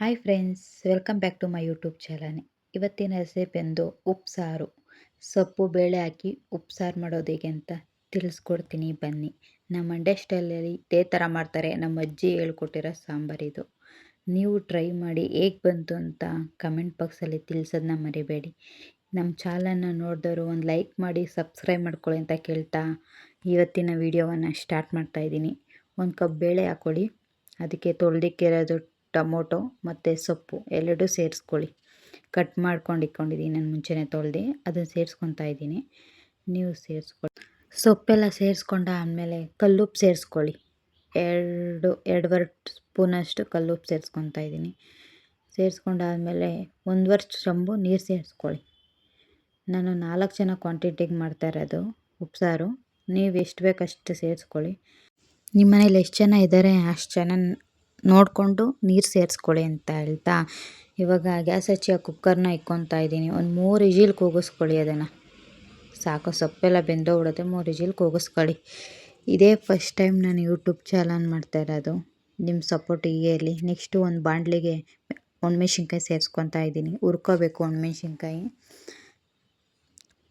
Hi friends welcome back to my YouTube channel ಇವತ್ತಿನ recipe ಎಂದು ಉಪ್ಸಾರು. ಸೊಪ್ಪು, ಬೇಳೆ ಹಾಕಿ ಉಪ್ಸಾರು ಮಾಡೋದು ಹೇಗೆ ಅಂತ ತಿಳಿಸ್ಕೊಡ್ತೀನಿ, ಬನ್ನಿ. ನಮ್ಮ ಮಂಡ್ಯ ಸ್ಟೈಲಲ್ಲಿ ಇದೇ ಥರ ಮಾಡ್ತಾರೆ. ನಮ್ಮ ಅಜ್ಜಿ ಹೇಳ್ಕೊಟ್ಟಿರೋ ಸಾಂಬಾರಿದು ನೀವು ಟ್ರೈ ಮಾಡಿ ಹೇಗೆ ಬಂತು ಅಂತ ಕಮೆಂಟ್ ಬಾಕ್ಸಲ್ಲಿ ತಿಳಿಸೋದನ್ನ ಮರಿಬೇಡಿ. ನಮ್ಮ ಚಾನಲನ್ನು ನೋಡಿದವರು ಒಂದು ಲೈಕ್ ಮಾಡಿ ಸಬ್ಸ್ಕ್ರೈಬ್ ಮಾಡ್ಕೊಳ್ಳಿ ಅಂತ ಕೇಳ್ತಾ ಇವತ್ತಿನ ವೀಡಿಯೋವನ್ನು ಸ್ಟಾರ್ಟ್ ಮಾಡ್ತಾಯಿದ್ದೀನಿ ಒಂದು ಕಪ್ ಬೇಳೆ ಹಾಕ್ಕೊಳ್ಳಿ. ಅದಕ್ಕೆ ತೊಳೆದಿಕ್ಕಿರೋದು ಟೊಮೊಟೊ ಮತ್ತು ಸೊಪ್ಪು ಎರಡೂ ಸೇರಿಸ್ಕೊಳ್ಳಿ. ಕಟ್ ಮಾಡ್ಕೊಂಡು ಇಟ್ಕೊಂಡಿದ್ದೀನಿ. ನಾನು ಮುಂಚೆನೇ ತೊಳೆದು. ಅದನ್ನು ಸೇರಿಸ್ಕೊತಾ ಇದ್ದೀನಿ. ನೀವು ಸೇರಿಸ್ಕೊಳ್ಳಿ. ಸೊಪ್ಪೆಲ್ಲ ಸೇರಿಸ್ಕೊಂಡ ಆದಮೇಲೆ ಕಲ್ಲುಪ್ಪು ಸೇರಿಸ್ಕೊಳ್ಳಿ. ಎರಡು, ಎರಡುವರೆ ಸ್ಪೂನಷ್ಟು ಕಲ್ಲುಪ್ಪು ಸೇರಿಸ್ಕೊತಾ ಇದ್ದೀನಿ. ಸೇರಿಸ್ಕೊಂಡಾದಮೇಲೆ ಒಂದುವರೆ ಚಂಬು ನೀರು ಸೇರಿಸ್ಕೊಳ್ಳಿ. ನಾನು ನಾಲ್ಕು ಜನ ಕ್ವಾಂಟಿಟಿಗೆ ಮಾಡ್ತಾ ಇರೋದು ಉಪ್ಸಾರು. ನೀವು ಎಷ್ಟು ಬೇಕಷ್ಟು ಸೇರಿಸ್ಕೊಳ್ಳಿ. ನಿಮ್ಮ ಮನೇಲಿ ಎಷ್ಟು ಜನ ಇದ್ದಾರೆ? ಅಷ್ಟು ಜನ ನೋಡಿಕೊಂಡು ನೀರು ಸೇರಿಸ್ಕೊಳ್ಳಿ ಅಂತ ಹೇಳ್ತಾ, ಇವಾಗ ಗ್ಯಾಸ್ ಹಚ್ಚಿ ಆ ಕುಕ್ಕರ್ನ ಇಕ್ಕೊತಾ ಇದ್ದೀನಿ. ಒಂದು ಮೂರು ಇಜಿಲ್ ಕೂಗಿಸ್ಕೊಳ್ಳಿ ಅದನ್ನು. ಸಾಕು, ಸೊಪ್ಪೆಲ್ಲ ಬೆಂದೋಗ್ಬಿಡುತ್ತೆ ಮೂರು ಇಜಿಲ್ ಕೂಗಿಸ್ಕೊಳ್ಳಿ. ಇದೇ ಫಸ್ಟ್ ಟೈಮ್ ನಾನು ಯೂಟ್ಯೂಬ್ ಚಾನಲ್ ಮಾಡ್ತಾ ಇರೋದು. ನಿಮ್ಮ ಸಪೋರ್ಟ್ ಹೀಗೆ ಇರಲಿ. ನೆಕ್ಸ್ಟು ಒಂದು ಬಾಣಲಿಗೆ ಒಣಮೆಣ್ಸಿನ್ಕಾಯಿ ಸೇರಿಸ್ಕೊತಾ ಇದ್ದೀನಿ. ಹುರ್ಕೋಬೇಕು ಒಣಮೆಣ್ಸಿನ್ಕಾಯಿ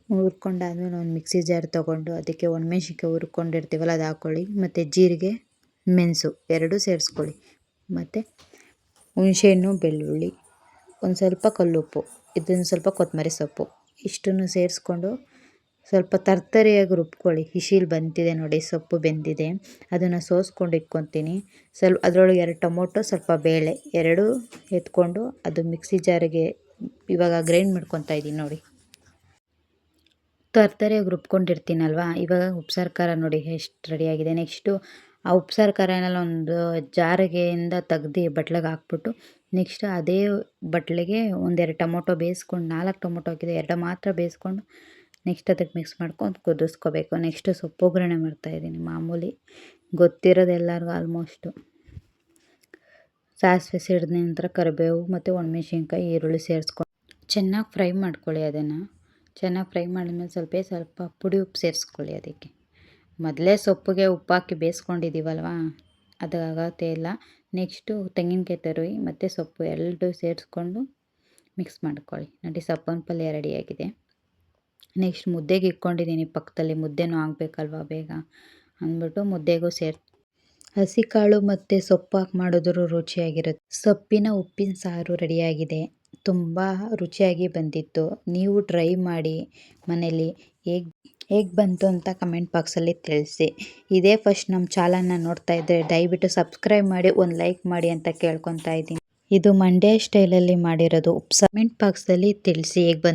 ಹುರ್ಕೊಂಡಾದ್ಮೇಲೆ ಒಂದು ಮಿಕ್ಸಿ ಜಾರ್ ತೊಗೊಂಡು ಅದಕ್ಕೆ ಒಣಮೆಣ್ಸಿನ್ಕಾಯಿ ಹುರ್ಕೊಂಡಿರ್ತೀವಲ್ಲ ಅದು ಹಾಕ್ಕೊಳ್ಳಿ ಮತ್ತು ಜೀರಿಗೆ, ಮೆಣಸು, ಎರಡೂ ಸೇರಿಸ್ಕೊಳ್ಳಿ. ಮತ್ತು ಹುಣಸೆಹಣ್ಣು, ಬೆಳ್ಳುಳ್ಳಿ, ಒಂದು ಸ್ವಲ್ಪ ಕಲ್ಲುಪ್ಪು, ಇದನ್ನು ಸ್ವಲ್ಪ ಕೊತ್ತಂಬರಿ ಸೊಪ್ಪು, ಇಷ್ಟನ್ನು ಸೇರಿಸ್ಕೊಂಡು ಸ್ವಲ್ಪ ತರ್ತರಿಯಾಗಿ ರುಬ್ಕೊಳ್ಳಿ. ಹಿಶೀಲ್ ಬಂತಿದೆ ನೋಡಿ, ಸೊಪ್ಪು ಬೆಂದಿದೆ. ಅದನ್ನು ಸೋಸ್ಕೊಂಡು ಇಟ್ಕೊತೀನಿ. ಸ್ವಲ್ಪ ಅದರೊಳಗೆ ಎರಡು ಟೊಮೊಟೊ, ಸ್ವಲ್ಪ ಬೇಳೆ, ಎರಡೂ ಎತ್ಕೊಂಡು ಅದು ಮಿಕ್ಸಿ ಜಾರಿಗೆ ಇವಾಗ ಗ್ರೈಂಡ್ ಮಾಡ್ಕೊತಾ ಇದ್ದೀನಿ ನೋಡಿ. ತರ್ತರಿಯಾಗಿ ರುಬ್ಕೊಂಡಿರ್ತೀನಲ್ವ? ಇವಾಗ ಉಪ್ಸಾರು ಖಾರ ನೋಡಿ, ಎಷ್ಟು ರೆಡಿಯಾಗಿದೆ ನೆಕ್ಸ್ಟು ಆ ಉಪ್ಸಾರು ಖಾರನೆಲ್ಲ ಒಂದು ಜಾರಿಗೆಯಿಂದ ತೆಗ್ದು ಬಟ್ಲಿಗೆ ಹಾಕ್ಬಿಟ್ಟು ನೆಕ್ಸ್ಟ್ ಅದೇ ಬಟ್ಲಿಗೆ ಒಂದೆರಡು ಟೊಮೊಟೊ ಬೇಯಿಸ್ಕೊಂಡು, ನಾಲ್ಕು ಟೊಮೊಟೊ ಹಾಕಿದೆ ಎರಡು ಮಾತ್ರ ಬೇಯಿಸ್ಕೊಂಡು ನೆಕ್ಸ್ಟ್ ಅದಕ್ಕೆ ಮಿಕ್ಸ್ ಮಾಡ್ಕೊಂಡು ಕುದಿಸ್ಕೋಬೇಕು. ನೆಕ್ಸ್ಟ್ ಸೊಪ್ಪು ಒಗ್ಗರಣೆ ಮಾಡ್ತಾಯಿದ್ದೀನಿ ಮಾಮೂಲಿ. ಗೊತ್ತಿರೋದು ಎಲ್ಲರಿಗೂ ಆಲ್ಮೋಸ್ಟು. ಸಾಸಿವೆ ಸಿಡಿದ ನಂತರ ಕರಿಬೇವು ಮತ್ತು ಒಣಮೆಣ್ಸಿನ್ಕಾಯಿ, ಈರುಳ್ಳಿ ಸೇರಿಸ್ಕೊಂಡು ಚೆನ್ನಾಗಿ ಫ್ರೈ ಮಾಡ್ಕೊಳ್ಳಿ ಅದನ್ನು. ಚೆನ್ನಾಗಿ ಫ್ರೈ ಮಾಡಿದ್ಮೇಲೆ ಸ್ವಲ್ಪ ಸ್ವಲ್ಪ ಪುಡಿ ಉಪ್ಪು ಸೇರಿಸ್ಕೊಳ್ಳಿ ಅದಕ್ಕೆ. ಮೊದಲೇ ಸೊಪ್ಪಿಗೆ ಉಪ್ಪಾಕಿ ಬೇಯಿಸ್ಕೊಂಡಿದ್ದೀವಲ್ವ? ಅದು ಆಗತ್ತೆ ಇಲ್ಲ ನೆಕ್ಸ್ಟು ತೆಂಗಿನಕಾಯಿ ತುರಿ ಮತ್ತು ಸೊಪ್ಪು ಎರಡು ಸೇರಿಸ್ಕೊಂಡು ಮಿಕ್ಸ್ ಮಾಡ್ಕೊಳ್ಳಿ. ನೋಡಿ, ಸಪ್ಪನ್ ಪಲ್ಯ ರೆಡಿಯಾಗಿದೆ. ನೆಕ್ಸ್ಟ್ ಮುದ್ದೆಗೆ ಇಟ್ಕೊಂಡಿದ್ದೀನಿ ಪಕ್ಕದಲ್ಲಿ. ಮುದ್ದೆನೂ ಆಗಬೇಕಲ್ವ ಬೇಗ? ಅಂದ್ಬಿಟ್ಟು ಮುದ್ದೆಗೂ ಸೇರ್ ಹಸಿ ಕಾಳು ಮತ್ತು ಸೊಪ್ಪು ಹಾಕಿ ಮಾಡಿದ್ರು ರುಚಿಯಾಗಿರುತ್ತೆ. ಸೊಪ್ಪಿನ ಉಪ್ಪಿನ ಸಾರು ರೆಡಿಯಾಗಿದೆ. ತುಂಬ ರುಚಿಯಾಗಿ ಬಂದಿತ್ತು. ನೀವು ಟ್ರೈ ಮಾಡಿ ಮನೇಲಿ. ಹೇಗೆ ಹೇಗೆ ಬಂತು ಅಂತ ಕಮೆಂಟ್ ಬಾಕ್ಸಲ್ಲಿ ತಿಳಿಸಿ. ಇದೇ ಫಸ್ಟ್ ನಮ್ಮ ಚಾಲನ್ನ ನೋಡ್ತಾ ಇದ್ದರೆ ದಯವಿಟ್ಟು ಸಬ್ಸ್ಕ್ರೈಬ್ ಮಾಡಿ, ಒಂದು ಲೈಕ್ ಮಾಡಿ ಅಂತ ಕೇಳ್ಕೊತಾ ಇದ್ದೀನಿ. ಇದು ಮಂಡ್ಯ ಸ್ಟೈಲಲ್ಲಿ ಮಾಡಿರೋದು ಕಮೆಂಟ್ ಬಾಕ್ಸಲ್ಲಿ ತಿಳಿಸಿ ಹೇಗೆ ಬಂತು.